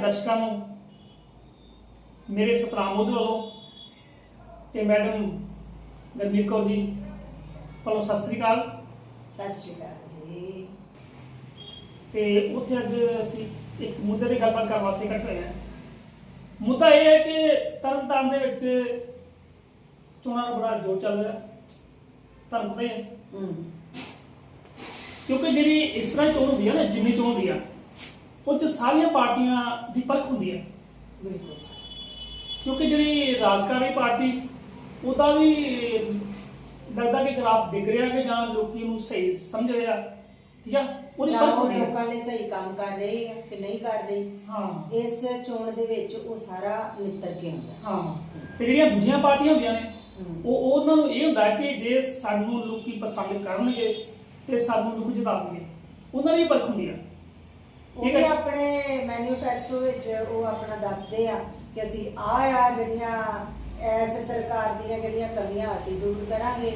ਦਰਸ਼ਕਾਂ ਨੂੰ ਮੇਰੇ ਸਤਨਾਮ ਉਹਦੇ ਵੱਲੋਂ ਤੇ ਮੈਡਮ ਗਰਮੀਤ ਕੌਰ ਜੀ ਵੱਲੋਂ ਸਤਿ ਸ੍ਰੀ ਅਕਾਲ। ਸਤਿ ਸ਼੍ਰੀ ਅਕਾਲ ਜੀ। ਤੇ ਉੱਥੇ ਅੱਜ ਅਸੀਂ ਇੱਕ ਮੁੱਦੇ ਦੀ ਗੱਲਬਾਤ ਕਰਨ ਵਾਸਤੇ ਇਕੱਠੇ ਹੋਏ ਹਾਂ। ਮੁੱਦਾ ਇਹ ਹੈ ਕਿ ਤਰਨਤਾਰਨ ਦੇ ਵਿੱਚ ਚੋਣਾਂ ਦਾ ਬੜਾ ਜ਼ੋਰ ਚੱਲ ਰਿਹਾ। ਹੈ ਹੂੰ। ਕਿਉਂਕਿ ਜਿਹੜੀ ਇਸ ਤਰ੍ਹਾਂ ਦੀ ਚੋਣ ਹੁੰਦੀ ਹੈ ਨਾ ਜਿੰਨੀ ਚੋਣ ਹੁੰਦੀ ਆ ਉਹ ਚ ਸਾਰੀਆਂ ਪਾਰਟੀਆਂ ਦੀ ਪਰਖ ਹੁੰਦੀ ਹੈ। ਬਿਲਕੁਲ। ਕਿਉਂਕਿ ਜਿਹੜੀ ਰਾਜਕਾਰੀ ਪਾਰਟੀ ਉਹਦਾ ਵੀ ਲੱਗਦਾ ਕਿ ਖਰਾਬ ਦਿਖ ਰਿਹਾ ਕਿ ਜਾਂ ਲੋਕੀ ਉਹਨੂੰ ਸਹੀ ਸਮਝ ਰਹੇ। ਠੀਕ ਆ? ਉਹਦੀ ਪਰਖ ਹੈ। ਲੋਕਾਂ ਨੇ ਸਹੀ ਕੰਮ ਕਰ ਰਹੇ ਆ ਕਿ ਨਹੀਂ ਕਰ ਰਹੇ। ਹਾਂ। ਇਸ ਚੋਣ ਦੇ ਵਿੱਚ ਉਹ ਸਾਰਾ ਨਿੱਤਰ ਕੇ ਆਉਂਦਾ। ਹਾਂ। ਤੇ ਜਿਹੜੀਆਂ ਦੂਜੀਆਂ ਪਾਰਟੀਆਂ ਹੁੰਦੀਆਂ ਨੇ। ਉਹ ਉਹਨਾਂ ਨੂੰ ਇਹ ਹੁੰਦਾ ਕਿ ਜੇ ਸਾਨੂੰ ਲੋਕੀ ਪਸੰਦ ਕਰਨਗੇ ਤੇ ਸਾਨੂੰ ਲੋਕ ਜਿਤਾਉਣਗੇ। ਉਹਨਾਂ ਦੀ ਪਰਖ ਹੁੰਦੀ ਆ ਉਹ ਠੀਕ ਵੀ ਹੈ। ਆਪਣੇ ਮੈਨੀਫੈਸਟੋ ਵਿੱਚ ਉਹ ਆਪਣਾ ਦੱਸਦੇ ਆ ਕਿ ਅਸੀਂ ਆ ਆ ਜਿਹੜੀਆਂ ਐਸ ਸਰਕਾਰ ਦੀਆਂ ਜਿਹੜੀਆਂ ਕਮੀਆਂ ਅਸੀਂ ਦੂਰ ਕਰਾਂਗੇ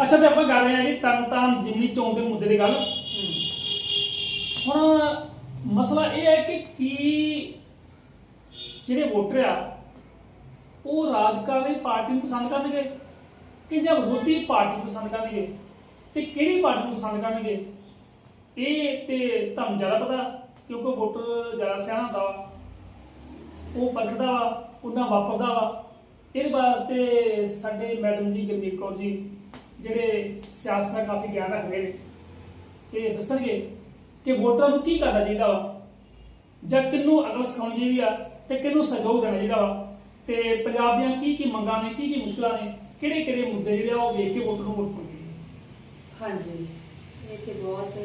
ਅੱਛਾ ਤੇ ਆਪਾਂ ਕਰ ਰਹੇ ਹਾਂ ਜੀ ਤਨ ਤਨ ਜਿੰਨੀ ਚੋਣ ਦੇ ਮੁੱਦੇ ਦੀ ਗੱਲ। ਹੁਣ ਮਸਲਾ ਇਹ ਹੈ ਕਿ ਕੀ ਜਿਹੜੇ ਵੋਟਰ ਆ ਉਹ ਰਾਜਕਾਰੀ ਪਾਰਟੀ ਨੂੰ ਪਸੰਦ ਕਰਨਗੇ ਕਿ ਜਾਂ ਵਿਰੋਧੀ ਪਾਰਟੀ ਨੂੰ ਪਸੰਦ ਕਰਨਗੇ ਤੇ ਕਿਹੜੀ ਪਾਰਟੀ ਨੂੰ ਪਸੰਦ ਕਰਨਗੇ ਇਹ ਤੇ ਤੁਹਾਨੂੰ ਜ਼ਿਆਦਾ ਪਤਾ ਕਿਉਂਕਿ ਵੋਟਰ ਜ਼ਿਆਦਾ ਸਿਆਣਾ ਹੁੰਦਾ ਉਹ ਪਰਖਦਾ ਵਾ, ਉਹਨਾਂ ਵਾਪਰਦਾ ਵਾ। ਇਹਦੇ ਬਾਰੇ ਸਾਡੇ ਮੈਡਮ ਜੀ ਗੁਰਮੀਤ ਕੌਰ ਜੀ, ਜਿਹੜੇ ਸਿਆਸਤ ਦਾ ਕਾਫੀ ਗਿਆਨ ਰੱਖਦੇ ਨੇ, ਇਹ ਦੱਸਣਗੇ ਕਿ ਵੋਟਰਾਂ ਨੂੰ ਕੀ ਕਰਨਾ ਚਾਹੀਦਾ ਵਾ? ਜਾਂ ਕਿਹਨੂੰ ਅਗਲ ਸਿਖਾਉਣੀ ਚਾਹੀਦੀ ਆ ਤੇ ਕਿਹਨੂੰ ਸਹਿਯੋਗ ਦੇਣਾ ਚਾਹੀਦਾ ਵਾ? ਤੇ ਪੰਜਾਬ ਦੀਆਂ ਕੀ ਕੀ ਮੰਗਾਂ ਨੇ, ਕੀ ਕੀ ਮੁਸ਼ਕਲਾਂ ਨੇ ਕਿਹੜੇ ਕਿਹੜੇ ਮੁੱਦੇ ਜਿਹੜੇ ਆ ਉਹ ਵੇਖ ਕੇ ਵੋਟਰ ਨੂੰ ਵੋਟ ਪਾਉਣੀ ਹਾਂਜੀ, ਇਹ ਤੇ ਬਹੁਤ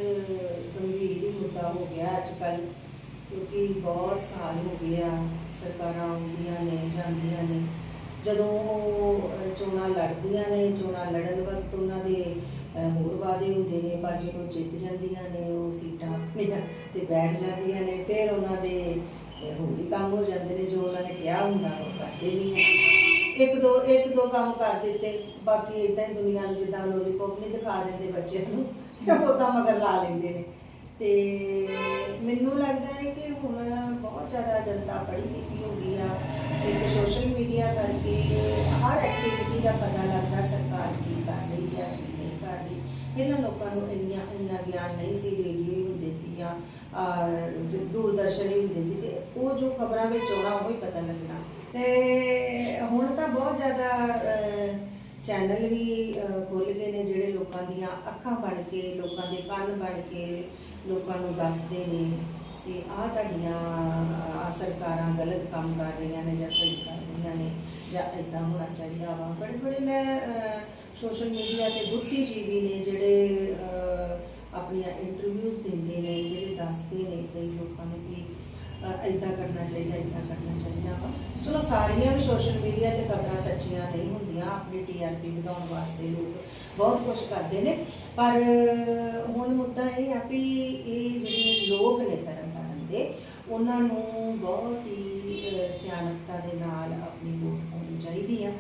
ਮੁੱਦਾ ਹੋ ਗਿਆ ਅੱਜ ਕੱਲ੍ਹ ਕਿਉਂਕਿ ਬਹੁਤ ਸਾਲ ਹੋ ਗਏ ਆ, ਸਰਕਾਰਾਂ ਆਉਂਦੀਆਂ ਨੇ, ਜਾਂਦੀਆਂ ਨੇ। ਜਦੋਂ ਉਹ ਚੋਣਾਂ ਲੜਦੀਆਂ ਨੇ, ਚੋਣਾਂ ਲੜਨ ਵਕਤ ਉਹਨਾਂ ਦੇ ਹੋਰ ਵਾਅਦੇ ਹੁੰਦੇ ਨੇ, ਪਰ ਜਦੋਂ ਜਿੱਤ ਜਾਂਦੀਆਂ ਨੇ, ਉਹ ਸੀਟਾਂ ਆਪਣੀਆਂ ਤੇ ਬੈਠ ਜਾਂਦੀਆਂ ਨੇ, ਫਿਰ ਉਹਨਾਂ ਦੇ ਹੋਰ ਹੀ ਕੰਮ ਹੋ ਜਾਂਦੇ ਨੇ, ਜੋ ਉਹਨਾਂ ਨੇ ਕਿਹਾ ਹੁੰਦਾ, ਉਹ ਕਰਦੇ ਨਹੀਂ ਹੈ ਇੱਕ ਦੋ ਇੱਕ ਦੋ ਕੰਮ ਕਰ ਦਿੱਤੇ, ਬਾਕੀ ਇਦਾਂ ਹੀ ਦੁਨੀਆ ਨੂੰ ਜਿੱਦਾਂ ਲੋਲੀਪੌਪ ਨਹੀਂ ਦਿਖਾ ਦਿੰਦੇ ਬੱਚੇ ਨੂੰ, ਤੇ ਉਹਦਾ ਮਗਰ ਲਾ ਲੈਂਦੇ ਨੇ। ਤੇ ਮੈਨੂੰ ਲੱਗਦਾ ਹੈ ਕਿ ਹੁਣ ਬਹੁਤ ਜ਼ਿਆਦਾ ਜਨਤਾ ਪੜ੍ਹੀ ਲਿਖੀ ਹੋ ਗਈ ਆ। ਇੱਕ ਸੋਸ਼ਲ ਮੀਡੀਆ ਕਰਕੇ ਹਰ ਐਕਟੀਵਿਟੀ ਦਾ ਪਤਾ ਲੱਗਦਾ ਸਰਕਾਰ ਕੀ ਕਰ ਰਹੀ ਹੈ, ਕੀ ਨਹੀਂ ਕਰ ਰਹੀ। ਇਹਨਾਂ ਲੋਕਾਂ ਨੂੰ ਇੰਨਾ ਇੰਨਾ ਗਿਆਨ ਨਹੀਂ ਸੀ, ਰੇਡੀਓ ਹੀ ਹੁੰਦੇ ਸੀ ਜਾਂ, ਦੂਰਦਰਸ਼ਨ ਹੀ ਹੁੰਦੇ ਸੀ ਤੇ ਉਹ ਜੋ ਖਬਰਾਂ ਵਿੱਚ ਆਉਣਾ, ਉਹ ਹੀ ਪਤਾ ਲੱਗਣਾ। ਤੇ ਹੁਣ ਤਾਂ ਬਹੁਤ ਜ਼ਿਆਦਾ ਚੈਨਲ ਵੀ ਖੁੱਲ ਗਏ ਨੇ ਜਿਹੜੇ ਲੋਕਾਂ ਦੀਆਂ ਅੱਖਾਂ ਬਣ ਕੇ, ਲੋਕਾਂ ਦੇ ਕੰਨ ਬਣ ਕੇ ਲੋਕਾਂ ਨੂੰ ਦੱਸਦੇ ਨੇ ਕਿ ਆਹ ਤੁਹਾਡੀਆਂ ਆਹ ਸਰਕਾਰਾਂ ਗਲਤ ਕੰਮ ਕਰ ਰਹੀਆਂ ਨੇ ਜਾਂ ਸਹੀ ਕਰ ਰਹੀਆਂ ਨੇ ਜਾਂ ਇਦਾਂ ਹੋਣਾ ਚਾਹੀਦਾ ਵਾ। ਬੜੇ ਬੜੇ ਮੈਂ ਸੋਸ਼ਲ ਮੀਡੀਆ ਤੇ ਬੁੱਧੀਜੀਵੀ ਨੇ ਜਿਹੜੇ ਆਪਣੀਆਂ ਇੰਟਰਵਿਊਜ਼ ਦਿੰਦੇ ਨੇ, ਜਿਹੜੇ ਦੱਸਦੇ ਨੇ ਕਈ ਲੋਕਾਂ ਨੂੰ ਕਿ ਇਦਾਂ ਕਰਨਾ ਚਾਹੀਦਾ ਇਦਾਂ ਕਰਨਾ ਚਾਹੀਦਾ ਵਾ। ਚਲੋ ਸਾਰੀਆਂ ਵੀ ਸੋਸ਼ਲ ਮੀਡੀਆ ਤੇ ਖਬਰਾਂ ਸੱਚੀਆਂ ਨਹੀਂ ਹੁੰਦੀਆਂ ਆਪਣੀ ਟੀਆਰਪੀ ਵਧਾਉਣ ਵਾਸਤੇ ਲੋਕ ਬਹੁਤ ਕੁਝ ਕਰਦੇ ਨੇ। ਪਰ ਹੁਣ ਮੁੱਦਾ ਇਹ ਆ ਵੀ ਇਹ ਜਿਹੜੇ ਲੋਕ ਨੇ ਧਰਮ ਧਾਰਨ ਦੇ ਉਹਨਾਂ ਨੂੰ ਬਹੁਤ ਹੀ ਅਹ, ਸਿਆਣਪਤਾ ਦੇ ਨਾਲ ਆਪਣੀ ਵੋਟ ਪਾਉਣੀ ਚਾਹੀਦੀ ਆ।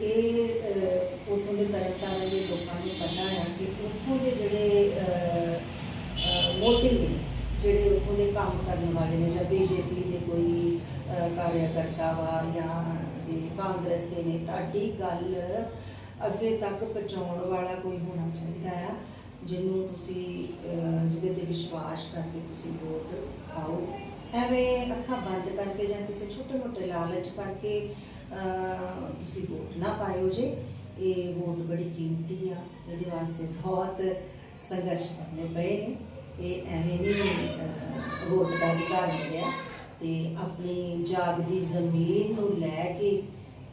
ਇਹ ਅਹ, ਉੱਥੋਂ ਦੇ ਧਰਮ ਧਾਰਨ ਦੇ ਲੋਕਾਂ ਨੂੰ ਪਤਾ ਹੈ ਕਿ ਉੱਥੋਂ ਦੇ ਜਿਹੜੇ ਅਹ, ਨੇ ਜਿਹੜੇ ਉੱਥੋਂ ਦੇ ਕੰਮ ਕਰਨ ਵਾਲੇ ਨੇ ਜਾਂ ਬੀਜੇਪੀ ਦੇ ਕੋਈ ਅਹ, ਕਾਰਿਆਕਰਤਾ ਵਾ ਜਾਂ ਦੇ ਕਾਂਗਰਸ ਦੇ ਨੇ ਤੁਹਾਡੀ ਗੱਲ ਅੱਗੇ ਤੱਕ ਪਹੁੰਚਾਉਣ ਵਾਲਾ ਕੋਈ ਹੋਣਾ ਚਾਹੀਦਾ ਆ ਜਿਹਨੂੰ ਤੁਸੀਂ ਜਿਹਦੇ ਤੇ ਵਿਸ਼ਵਾਸ ਕਰਕੇ ਤੁਸੀਂ ਵੋਟ ਪਾਓ? ਐਵੇਂ ਅੱਖਾਂ ਬੰਦ ਕਰਕੇ ਜਾਂ ਕਿਸੇ ਛੋਟੇ ਮੋਟੇ ਲਾਲਚ ਕਰਕੇ ਤੁਸੀਂ ਵੋਟ ਨਾ ਪਾਇਓ ਜੇ ਇਹ ਵੋਟ ਬੜੀ ਕੀਮਤੀ ਆ ਇਹਦੇ ਵਾਸਤੇ ਬਹੁਤ ਸੰਘਰਸ਼ ਕਰਨੇ ਪਏ ਨੇ। ਇਹ ਐਵੇਂ ਨਹੀਂ ਅਹ, ਵੋਟ ਦਾ ਅਧਿਕਾਰ ਮਿਲਿਆ ਤੇ ਆਪਣੀ ਜਾਗਦੀ ਜ਼ਮੀਰ ਨੂੰ ਲੈ ਕੇ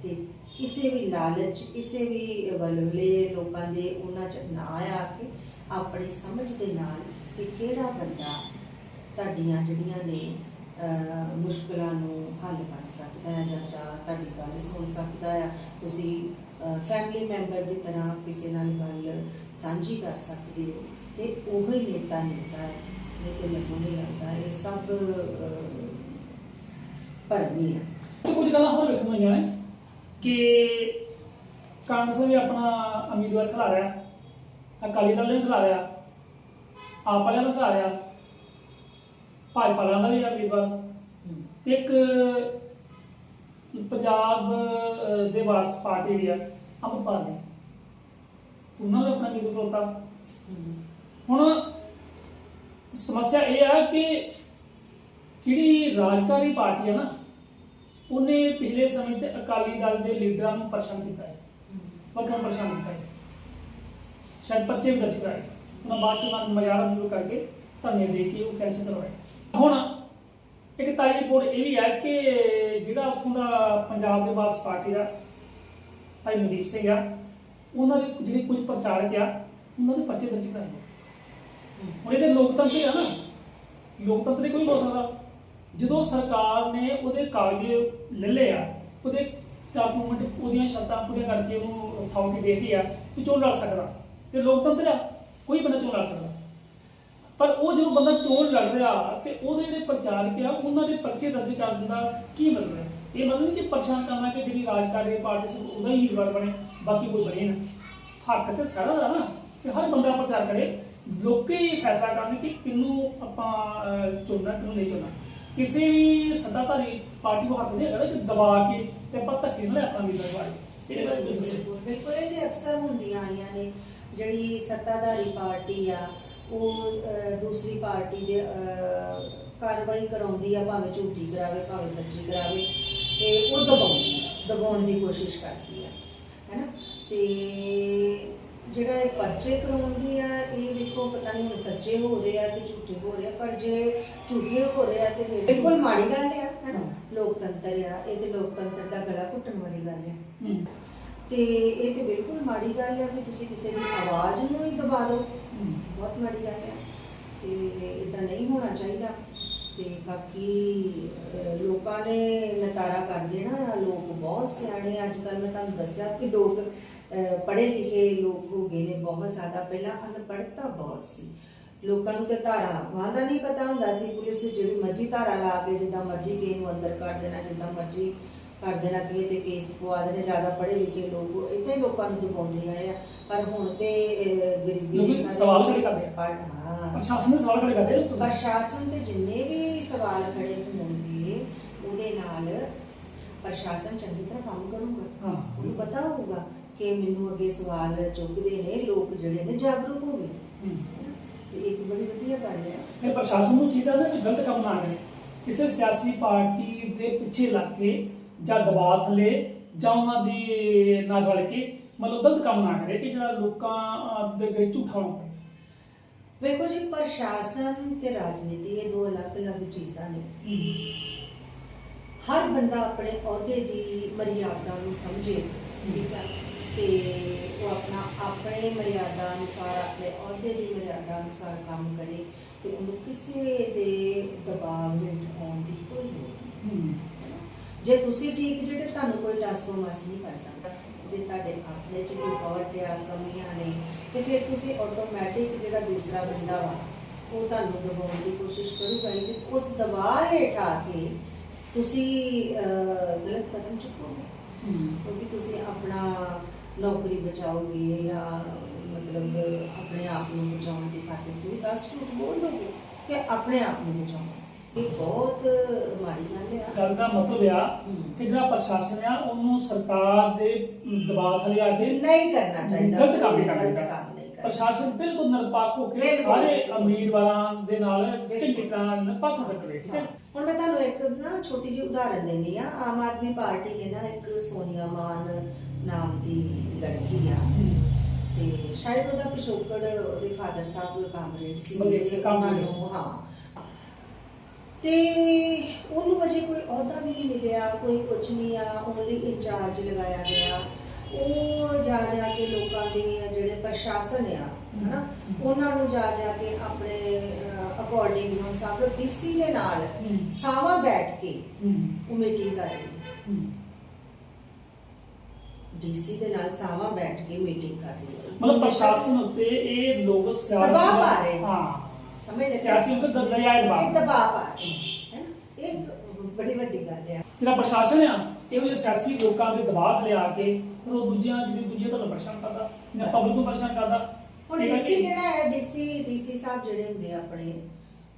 ਤੇ ਕਿਸੇ ਵੀ ਲਾਲਚ ਕਿਸੇ ਵੀ ਬਲਬਲੇ ਲੋਕਾਂ ਦੇ ਉਹਨਾਂ ਚ ਨਾ ਆ ਕੇ ਆਪਣੀ ਸਮਝ ਦੇ ਨਾਲ ਕਿ ਕਿਹੜਾ ਬੰਦਾ ਤੁਹਾਡੀਆਂ ਜਿਹੜੀਆਂ ਨੇ ਅਹ, ਮੁਸ਼ਕਲਾਂ ਨੂੰ ਹੱਲ ਕਰ ਸਕਦਾ ਹੈ ਜਾਂ ਜਾਂ ਤੁਹਾਡੀ ਗੱਲ ਸੁਣ ਸਕਦਾ ਹੈ ਤੁਸੀਂ ਫੈਮਿਲੀ ਮੈਂਬਰ ਦੀ ਤਰ੍ਹਾਂ ਕਿਸੇ ਨਾਲ ਗੱਲ ਸਾਂਝੀ ਕਰ ਸਕਦੇ ਹੋ। ਤੇ ਉਹ ਹੀ ਨੇਤਾ ਨੇਤਾ ਹੈ ਤੇ ਮੈਨੂੰ ਨਹੀਂ ਲੱਗਦਾ ਇਹ ਸਭ ਭਰਮੀ ਹੈ। ਤੇ ਕੁਝ ਗੱਲਾਂ ਹੋਰ ਵੇਖਣ ਹੋਈਆਂ ਨੇ ਕਿ ਕਾਂਗਰਸ ਵੀ ਆਪਣਾ ਉਮੀਦਵਾਰ ਖਿਲਾ ਰਿਹਾ ਅਕਾਲੀ ਦਲ ਨੇ ਖਿਲਾ ਰਿਹਾ ਆਪ ਵਾਲਿਆਂ ਨੇ ਖਿਲਾ ਰਿਹਾ ਭਾਜਪਾ ਦਾ ਵੀ ਵੀਰਵਾਰ ਤੇ ਇੱਕ ਪੰਜਾਬ ਦੇ ਵਾਰਸ ਪਾਰਟੀ ਦੀ ਆ ਅੰਮ੍ਰਿਤਪਾਲ ਉਹਨਾਂ ਨੇ ਆਪਣਾ ਵੀਰ ਤੋਤਾ ਹੁਣ ਸਮੱਸਿਆ ਇਹ ਆ ਕਿ ਜਿਹੜੀ ਰਾਜਕਾਰੀ ਪਾਰਟੀ ਆ ਨਾ, ਉਹਨੇ ਪਿਛਲੇ ਸਮੇਂ 'ਚ ਅਕਾਲੀ ਦਲ ਦੇ ਲੀਡਰਾਂ ਨੂੰ ਪਰੇਸ਼ਾਨ ਕੀਤਾ ਹੈ। ਵਰਕਰਾਂ ਨੂੰ ਪਰੇਸ਼ਾਨ ਕੀਤਾ ਹੈ। ਸ਼ਾਇਦ ਪਰਚੇ ਵੀ ਦਰਜ ਕਰਾਏ। ਉਹਨਾਂ ਬਾਅਦ ਚ ਉਹਨਾਂ ਮਜ਼ਾਰਾ ਦੂਰ ਕਰਕੇ ਧਰਨੇ ਦੇ ਕੇ ਉਹ ਕੈਂਸਲ ਕਰਵਾਏ। ਹੁਣ ਇੱਕ ਤਾਜੀ ਰਿਪੋਰਟ ਇਹ ਵੀ ਹੈ ਕਿ ਜਿਹੜਾ ਉੱਥੋਂ ਦਾ ਪੰਜਾਬ ਦੇ ਵਾਰਸ ਪਾਰਟੀ ਦਾ ਭਾਈ ਮਨਦੀਪ ਸਿੰਘ ਆ, ਉਹਨਾਂ ਦੇ ਜਿਹੜੇ ਕੁਝ ਪ੍ਰਚਾਰਕ ਆ, ਉਹਨਾਂ ਦੇ ਪਰਚੇ ਦਰਜ ਕਰਾਏ ਨੇ। ਹੁਣ ਇਹਦੇ ਲੋਕਤੰਤਰ ਆ ਨਾ। ਲੋਕਤੰਤਰ ਕੋਈ ਹੋ ਸਕਦਾ। ਜਦੋਂ ਸਰਕਾਰ ਨੇ ਉਹਦੇ ਕਾਗਜ਼ ਲੈ ਲਏ ਆ, ਉਹਦੇ ਡਾਕੂਮੈਂਟ ਉਹਦੀਆਂ ਸ਼ਰਤਾਂ ਪੂਰੀਆਂ ਕਰਕੇ ਉਹਨੂੰ ਅਥਾਰਟੀ ਦੇਤੀ ਆ ਕਿ ਚੋਣ ਲੜ ਸਕਦਾ। ਤੇ ਲੋਕਤੰਤਰ ਆ, ਕੋਈ ਬੰਦਾ ਚੋਣ ਲੜ ਸਕਦਾ। ਪਰ ਉਹ ਜਦੋਂ ਬੰਦਾ ਚੋਣ ਲੜ ਰਿਹਾ ਤੇ ਉਹਦੇ ਜਿਹੜੇ ਪ੍ਰਚਾਰਕ ਆ, ਉਹਨਾਂ ਦੇ ਪਰਚੇ ਦਰਜ ਕਰਨ ਦਾ ਕੀ ਮਤਲਬ ਹੈ? ਇਹ ਮਤਲਬ ਨਹੀਂ ਕਿ ਪਰੇਸ਼ਾਨ ਕਰਨਾ ਕਿ ਜਿਹੜੀ ਰਾਜਕਾਰੀ ਪਾਰਟੀ ਸੀ, ਉਹਦਾ ਹੀ ਉਮੀਦਵਾਰ ਬਣੇ, ਬਾਕੀ ਕੋਈ ਬਣੇ ਨਾ। ਹੱਕ ਤੇ ਸਾਰਾ ਦਾ ਨਾ, ਕਿ ਹਰ ਬੰਦਾ ਪ੍ਰਚਾਰ ਕਰੇ। ਲੋਕੀ ਫੈਸਲਾ ਕਰਨ ਕਿ ਕਿਹਨੂੰ ਆਪਾਂ ਚੁਣਨਾ, ਕਿਹਨੂੰ ਨਹੀਂ ਚੁਣਨਾ। ਕਿਸੇ ਵੀ ਸੱਤਾਧਾਰੀ ਪਾਰਟੀ ਨੂੰ ਹੱਕ ਨਹੀਂ ਹੈਗਾ ਕਿ ਦਬਾ ਕੇ ਤੇ ਆਪਾਂ ਧੱਕੇ ਨਾਲ ਆਪਣਾ ਉਮੀਦਵਾਰ ਇਹਦੇ ਬਾਰੇ ਕੁਝ ਦੱਸੋ। ਬਿਲਕੁਲ ਇਹ ਤੇ ਅਕਸਰ ਹੁੰਦੀਆਂ ਆਈਆਂ ਨੇ। ਜਿਹੜੀ ਸੱਤਾਧਾਰੀ ਪਾਰਟੀ ਆ, ਉਹ ਦੂਸਰੀ ਪਾਰਟੀ ਦੇ ਕਾਰਵਾਈ ਕਰਾਉਂਦੀ ਆ, ਭਾਵੇਂ ਝੂਠੀ ਕਰਾਵੇ, ਭਾਵੇਂ ਸੱਚੀ ਕਰਾਵੇ। ਤੇ ਉਹ ਦਬਾਉਂਦੀ ਆ ਦਬਾਉਣ ਦੀ ਕੋਸ਼ਿਸ਼ ਕਰਦੀ ਆ। ਹੈਨਾ ਤੇ ਜਿਹੜਾ ਇਹ ਪਰਚੇ ਕਰਾਉਂਦੀ ਆ ਇਹ ਦੇਖੋ ਪਤਾ ਨਹੀਂ ਸੱਚੇ ਹੋ ਰਹੇ ਆ ਕਿ ਝੂਠੇ ਹੋ ਰਹੇ ਆ ਪਰ ਜੇ ਝੂਠੇ ਹੋ ਰਹੇ ਆ ਤੇ ਫਿਰ ਬਿਲਕੁਲ ਮਾੜੀ ਗੱਲ ਆ ਹੈਨਾ? ਲੋਕਤੰਤਰ ਆ ਇਹ ਤੇ ਲੋਕਤੰਤਰ ਦਾ ਗਲਾ ਘੁੱਟਣ ਵਾਲੀ ਗੱਲ ਆ। ਹੂੰ। ਤੇ ਇਹ ਤੇ ਬਿਲਕੁਲ ਮਾੜੀ ਗੱਲ ਹੈ ਵੀ ਤੁਸੀਂ ਕਿਸੇ ਦੀ ਆਵਾਜ਼ ਨੂੰ ਹੀ ਦਬਾ ਦਿਓ ਬਹੁਤ ਮਾੜੀ ਗੱਲ ਹੈ ਤੇ ਇਦਾਂ ਨਹੀਂ ਹੋਣਾ ਚਾਹੀਦਾ। ਤੇ ਬਾਕੀ ਲੋਕਾਂ ਨੇ ਨਤਾਰਾ ਕਰ ਦੇਣਾ। ਲੋਕ ਬਹੁਤ ਸਿਆਣੇ ਅੱਜ ਕੱਲ ਮੈਂ ਤੁਹਾਨੂੰ ਦੱਸਿਆ ਕਿ ਲੋਕ ਪੜ੍ਹੇ ਲਿਖੇ ਲੋਕ ਹੋ ਗਏ ਨੇ ਬਹੁਤ ਜ਼ਿਆਦਾ। ਪਹਿਲਾਂ ਅਨਪੜ੍ਹਤਾ ਬਹੁਤ ਸੀ। ਲੋਕਾਂ ਨੂੰ ਤੇ ਧਾਰਾ ਵਾਂਦਾ ਨਹੀਂ ਪਤਾ ਹੁੰਦਾ ਸੀ। ਪੁਲਿਸ ਜਿਹੜੀ ਮਰਜ਼ੀ ਧਾਰਾ ਲਾ ਕੇ ਜਿੱਦਾਂ ਮਰਜ਼ੀ ਕਿਸੇ ਨੂੰ ਅੰਦਰ ਕੱਢ ਦੇਣਾ ਜਿੱਦਾਂ ਮਰਜ਼ੀ ਕਰ ਦੇਣਾ ਕਿ ਤੇ ਕੇਸ ਪਵਾ ਦੇਣੇ ਜ਼ਿਆਦਾ ਪੜ੍ਹੇ ਲਿਖੇ ਲੋਕ ਇੱਥੇ ਲੋਕਾਂ ਨੂੰ ਦਬਾਉਂਦੇ ਆਏ ਆ। ਪਰ ਹੁਣ ਤੇ ਗਰੀਬੀ ਦੇ ਸਵਾਲ ਖੜੇ ਕਰਦੇ ਆ। ਪ੍ਰਸ਼ਾਸਨ ਦੇ ਸਵਾਲ ਖੜੇ ਕਰਦੇ ਪ੍ਰਸ਼ਾਸਨ ਤੇ ਜਿੰਨੇ ਵੀ ਸਵਾਲ ਖੜੇ ਹੋਣਗੇ ਉਹਦੇ ਨਾਲ ਪ੍ਰਸ਼ਾਸਨ ਚੰਗੀ ਤਰ੍ਹਾਂ ਕੰਮ ਕਰੂਗਾ। ਹਾਂ। ਉਹਨੂੰ ਪਤਾ ਹੋਊਗਾ। ਕਿ ਮੈਨੂੰ ਅੱਗੇ ਸਵਾਲ ਚੁੱਕਦੇ ਨੇ ਲੋਕ ਜਿਹੜੇ ਨੇ ਜਾਗਰੂਕ ਹੋ ਗਏ ਤੇ ਇੱਕ ਬੜੀ ਵਧੀਆ ਗੱਲ ਹੈ। ਇਹ ਪ੍ਰਸ਼ਾਸਨ ਨੂੰ ਚਾਹੀਦਾ ਨਾ ਕਿ ਗਲਤ ਕੰਮ ਨਾ ਕਰੇ। ਕਿਸੇ ਸਿਆਸੀ ਪਾਰਟੀ ਦੇ ਪਿੱਛੇ ਲੱਗ ਕੇ ਜਾਂ ਦਬਾਅ ਥੱਲੇ ਜਾਂ ਉਹਨਾਂ ਦੀ ਨਾਲ ਰਲ ਕੇ ਮਤਲਬ ਗਲਤ ਕੰਮ ਨਾ ਕਰੇ ਕਿ ਜਿਹੜਾ ਲੋਕਾਂ ਦੇ ਅੱਗੇ ਝੂਠਾ ਕਰੇ ਵੇਖੋ ਜੀ ਪ੍ਰਸ਼ਾਸਨ ਤੇ ਰਾਜਨੀਤੀ ਇਹ ਦੋ ਅਲੱਗ-ਅਲੱਗ ਚੀਜ਼ਾਂ ਨੇ। ਹਰ ਬੰਦਾ ਆਪਣੇ ਅਹੁਦੇ ਦੀ ਮਰਿਆਦਾ ਨੂੰ ਸਮਝੇ ਠੀਕ ਹੈ? ਤੇ ਉਹ ਆਪਣਾ ਆਪਣੇ ਮਰਿਆਦਾ ਅਨੁਸਾਰ ਆਪਣੇ ਅਹੁਦੇ ਦੀ ਮਰਿਆਦਾ ਅਨੁਸਾਰ ਕੰਮ ਕਰੇ ਤੇ ਉਹਨੂੰ ਕਿਸੇ ਦੇ ਦਬਾਅ ਵਿੱਚ ਆਉਣ ਦੀ ਕੋਈ ਲੋੜ ਨਹੀਂ। ਜੇ ਤੁਸੀਂ ਠੀਕ ਜੇ ਤੇ ਤੁਹਾਨੂੰ ਕੋਈ ਮਸ ਨਹੀਂ ਕਰ ਸਕਦਾ ਜੇ ਤੁਹਾਡੇ ਆਪਣੇ ਚ ਕੋਈ ਫਾਲਟ ਆ ਕਮੀਆਂ ਨੇ ਤੇ ਫਿਰ ਤੁਸੀਂ ਆਟੋਮੈਟਿਕ ਜਿਹੜਾ ਦੂਸਰਾ ਬੰਦਾ ਵਾ ਉਹ ਤੁਹਾਨੂੰ ਦਬਾਉਣ ਦੀ ਕੋਸ਼ਿਸ਼ ਕਰੂਗਾ ਤੇ ਉਸ ਦਬਾਅ ਹੇਠ ਆ ਕੇ ਤੁਸੀਂ ਗਲਤ ਕਦਮ ਚੁੱਕੋਗੇ। ਕਿਉਂਕਿ ਤੁਸੀਂ ਆਪਣਾ ਨੌਕਰੀ ਬਚਾਓਗੇ ਜਾਂ ਮਤਲਬ ਆਪਣੇ ਆਪ ਨੂੰ ਬਚਾਉਣ ਦੀ ਖਾਤਰ ਤੁਸੀਂ ਦਸ ਝੂਠ ਬੋਲ ਦੋਗੇ ਕਿ ਆਪਣੇ ਆਪ ਨੂੰ ਬਚਾਉਣਾ? ਇਹ ਬਹੁਤ ਮਾੜੀ ਗੱਲ ਆ। ਗੱਲ ਦਾ ਮਤਲਬ ਆ। ਕਿ ਜਿਹੜਾ ਪ੍ਰਸ਼ਾਸਨ ਆ ਉਹਨੂੰ ਸਰਕਾਰ ਦੇ ਦਬਾਅ ਥੱਲੇ ਆ ਕੇ ਨਹੀਂ ਕਰਨਾ ਚਾਹੀਦਾ। ਗਲਤ ਕੰਮ ਨਹੀਂ ਕਰਨਾ। ਪ੍ਰਸ਼ਾਸਨ ਬਿਲਕੁਲ ਨਿਰਪੱਖ ਹੋ ਕੇ। ਸਾਰੇ ਉਮੀਦਵਾਰਾਂ ਦੇ ਨਾਲ ਚੰਗੀ। ਤਰ੍ਹਾਂ ਨਿਰਪੱਖ ਰੱਖਵੇ ਠੀਕ ਹੈ? ਹੁਣ ਮੈਂ ਤੁਹਾਨੂੰ ਇੱਕ ਨਾ ਛੋਟੀ ਜਿਹੀ ਉਦਾਹਰਨ ਦਿੰਦੀ ਆ ਆਮ ਆਦਮੀ ਪਾਰਟੀ ਨੇ ਨਾ ਇੱਕ ਸੋਨੀਆ ਮਾਨ ਨਾਮ ਦੀ ਲੜਕੀ ਆ। ਤੇ ਸ਼ਾਇਦ ਉਹਦਾ ਪਿਛੋਕੜ ਉਹਦੇ ਫਾਦਰ ਸਾਹਿਬ ਕੋਈ ਕਾਮਰੇਡ ਸੀ। ਬਲਦੇਵ ਸਿੰਘ ਕਾਮਰੇਡ ਹਾਂ। ਤੇ ਉਹਨੂੰ ਅਜੇ ਕੋਈ ਅਹੁਦਾ ਵੀ ਨਹੀਂ ਮਿਲਿਆ ਕੋਈ ਕੁਝ ਨਹੀਂ ਆ ਓਨਲੀ ਇੰਚਾਰਜ ਲਗਾਇਆ ਗਿਆ। ਉਹ ਜਾ ਜਾ ਕੇ ਲੋਕਾਂ ਦੇ ਜਿਹੜੇ ਪ੍ਰਸ਼ਾਸਨ ਆ ਹਨਾ ਉਹਨਾਂ ਨੂੰ ਜਾ ਜਾ ਕੇ ਆਪਣੇ ਅਕੋਰਡਿੰਗ ਨੂੰ ਸਭ ਡੀਸੀ ਦੇ ਨਾਲ। ਸਾਵਾ ਬੈਠ ਕੇ ਉਹ ਮੀਟਿੰਗ ਕਰ ਰਹੀ ਡੀਸੀ ਦੇ ਨਾਲ ਸਾਵਾ ਬੈਠ ਕੇ ਮੀਟਿੰਗ ਕਰ ਰਹੀ ਹੈ ਮਤਲਬ ਪ੍ਰਸ਼ਾਸਨ ਉੱਤੇ ਇਹ ਲੋਕ ਸਿਆਸੀ ਦਬਾਅ ਪਾ ਰਹੇ ਨੇ। ਹਾਂ ਸਮਝ ਲੱਗੇ? ਸਿਆਸੀ ਉੱਤੇ ਦ- ਦਰਿਆ ਇਹ ਦਬਾਅ ਦਬਾਅ ਪਾ ਰਹੇ ਨੇ, ਹੈ ਨਾ? ਇਹ ਇੱਕ ਬੜੀ ਵੱਡੀ ਗੱਲ ਹੈ ਜਿਹੜਾ ਪ੍ਰਸ਼ਾਸਨ ਆ ਇਹੋ ਜਿਹੇ ਸਿਆਸੀ ਲੋਕਾਂ ਦੇ ਦਬਾਅ ਥੱਲੇ ਆ ਕੇ ਫਿਰ ਉਹ ਦੂਜਿਆਂ ਜਿਹੜੀ ਦੂਜੇ ਤੋਂ ਪਰੇਸ਼ਾਨ ਕਰਦਾ ਜਾਂ ਪਬਲਿਕ ਨੂੰ ਪਰੇਸ਼ਾਨ ਕਰਦਾ ਹੁਣ ਇਹ ਡੀਸੀ ਕਰਕੇ- ਜਿਹੜਾ ਹੈ ਡੀਸੀ ਡੀਸੀ ਸਾਹਿਬ ਜਿਹੜੇ ਹੁੰਦੇ ਆ ਆਪਣੇ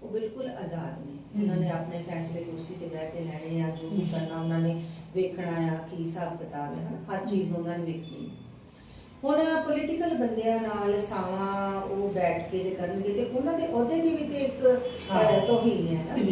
ਉਹ ਬਿਲਕੁਲ ਆਜ਼ਾਦ ਨੇ। ਉਹਨਾਂ ਨੇ ਆਪਣੇ ਫੈਸਲੇ ਕੁਰਸੀ ਤੇ ਬਹਿ ਕੇ ਲੈਣੇ ਆ ਜੋ ਵੀ ਕਰਨਾ ਉਹਨਾਂ ਨੇ ਵੇਖਣਾ ਆ ਕੀ ਹਿਸਾਬ ਕਿਤਾਬ ਹੈ ਹਨਾ? ਹਰ ਚੀਜ਼ ਉਹਨਾਂ ਨੇ ਵੇਖਣੀ। ਹੁਣ ਪੋਲੀਟੀਕਲ ਬੰਦਿਆਂ ਨਾਲ ਸਾਵਾਂ ਉਹ ਬੈਠ ਕੇ ਜੇ ਕਰਨਗੇ ਤੇ ਉਹਨਾਂ ਦੇ ਅਹੁਦੇ ਦੀ ਵੀ ਤੇ ਇੱਕ ਤੋਹੀਨ ਹੈ ਨਾ।